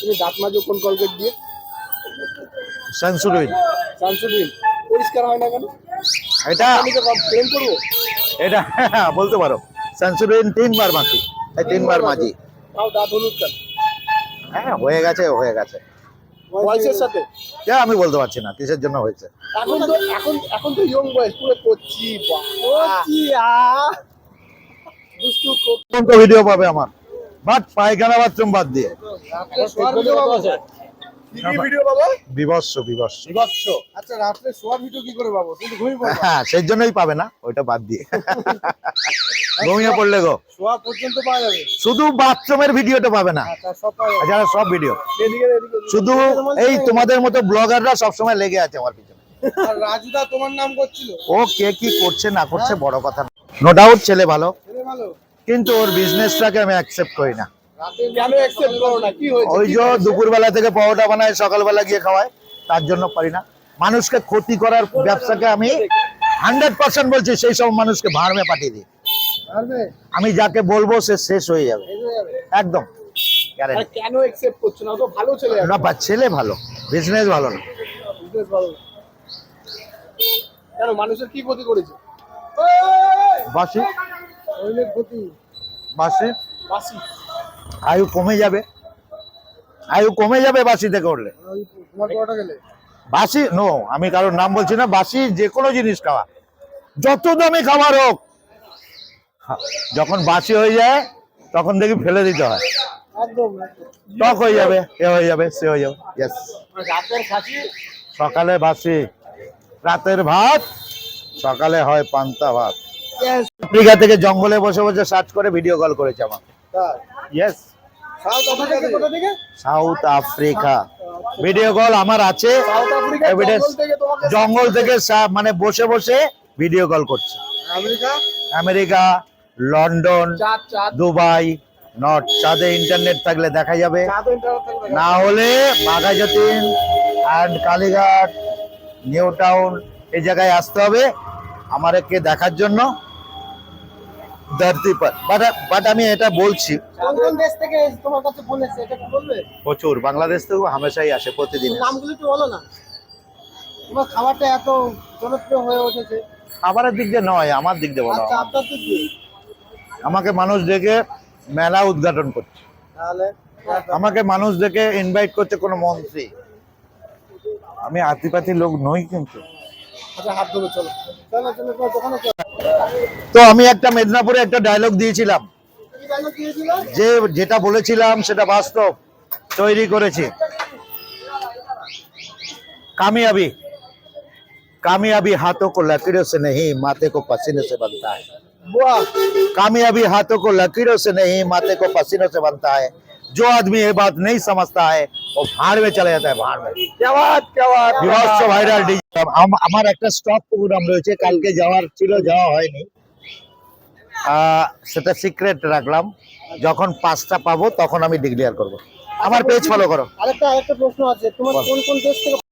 তুমি দাঁত মাজো কোন কলগেট দিয়ে? সেন্সুরিন সানসুডিন পরিষ্কার হয় না কেন? এটা আমি তো প্রেম করব? এটা বলতে পারো। সেন্সুরিন তিনবার মাখি। এই তিনবার মাঝি তাও দাঁত হলুদ কেন? হ্যাঁ হয়ে গেছে হয়ে গেছে। বয়সের সাথে? কে আমি বলতে পারছি না কিসের জন্য হয়েছে? এখন তো এখন এখন তো ইয়ং বয়স পুরো করছি করছি আ। দুষ্টু কোন ভিডিও পাবে আমার। বাট পায়খানা বাথরুম বাদ দিয়ে। আচ্ছা হ্যাঁ সেই জন্যই পাবে না ওইটা বাদ দিয়ে। ঘুমিয়ে পড়লে গো। পর্যন্ত পাওয়া যাবে। শুধু বাথরুমের ভিডিওটা পাবে না। আচ্ছা যারা সব ভিডিও শুধু এই তোমাদের মতো ব্লগাররা সবসময় লেগে আছে আমার পিছনে। রাজুদা তোমার নাম করছিল? ও কে কি করছে না করছে বড় কথা নো। ডাউট ছেলে ভালো। ছেলে ভালো? কিন্তু ওর বিজনেসটাকে আমি অ্যাকসেপ্ট করি না। ওই যে? দুপুরবেলা থেকে পরোটা বানায় সকালবেলা গিয়ে খাওয়ায় তার জন্য পারি না। মানুষকে ক্ষতি করার ব্যবসাকে আমি হান্ড্রেড পার্সেন্ট বলছি সেই সব মানুষকে ভাড়মে পাঠিয়ে দিই। আমি যাকে বলব সে শেষ হয়ে যাবে। একদম। ছেলে ভালো বিজনেস ভালো না। মানুষের কি ক্ষতি করেছে? বাসি। ক্ষতি। বাসি? বাসি। আয়ু কমে যাবে। আয়ু কমে যাবে বাসিতে করলে বাসি? নো আমি কারোর নাম বলছি না। বাসি যে কোনো জিনিস খাওয়া। যত দামি খাবার হোক। যখন বাসি হয়ে যায় তখন দেখি ফেলে দিতে হয়। টক হয়ে যাবে এ হয়ে যাবে সে হয়ে যাবে। ইয়েস রাতের খাসি? সকালে বাসি। রাতের ভাত সকালে হয় পান্তা ভাত। আফ্রিকা থেকে জঙ্গলে বসে বসে সার্চ করে ভিডিও কল করেছে আমার তাই yes South Africa video call আমার আছে. জঙ্গল থেকে মানে বসে বসে ভিডিও কল করছে। আমেরিকা? London Dubai north. চাঁদে ইন্টারনেট থাকলে দেখা যাবে। না হলে Baghajatin and Kalighat New Town এই জায়গায় আসতে হবে। আমাকে দেখার জন্য। ধরতি পর বাট বাট আমি এটা বলছি। কোন কোন দেশ থেকে তোমার কাছে ফোন এসেছে এটা বলবে? প্রচুর। বাংলাদেশ থেকেও হামেশাই আসে প্রতিদিন। নামগুলো একটু বলো না। তোমার খাবারটা এত জনপ্রিয় হয়ে উঠেছে। খাবারের দিক দিয়ে নয় আমার দিক দিয়ে বলো। আচ্ছা আপনার আমাকে মানুষ দেখে মেলা উদ্ঘাটন করছে। তাহলে আমাকে মানুষ দেখে ইনভাইট করছে কোনো মন্ত্রী আমি আতিপাতি লোক নই কিন্তু। আচ্ছা হাত ধরে চলো চলো চলো তোমার দোকানে চলো তো আমি একটা মেদিনীপুরে একটা ডায়লগ দিয়েছিলাম কি ডায়লগ দিয়েছিল যে যেটা বলেছিলাম সেটা বাস্তব তৈরি করেছি कामयाबी कामयाबी हाथों को लकीरों से नहीं माथे को पसीने से बनता है বাহ कामयाबी हाथों को लकीरों से नहीं माथे को पसीनों से बनता है जो आदमी ये बात नहीं समझता है वो भाड़ में चला जाता है भाड़ में কেওয়াত কেওয়াত বিভৎস ভাইরাল আমার একটা স্টক প্রোগ্রাম রয়েছে কালকে যাওয়ার ছিল যাওয়া হয়নি আহ, সেটা সিক্রেট রাখলাম যখন পাঁচটা পাবো তখন আমি ডিক্লেয়ার করব আমার পেজ ফলো করো আরেকটা আরেকটা প্রশ্ন আছে তোমার বল। কোন কোন দেশ থেকে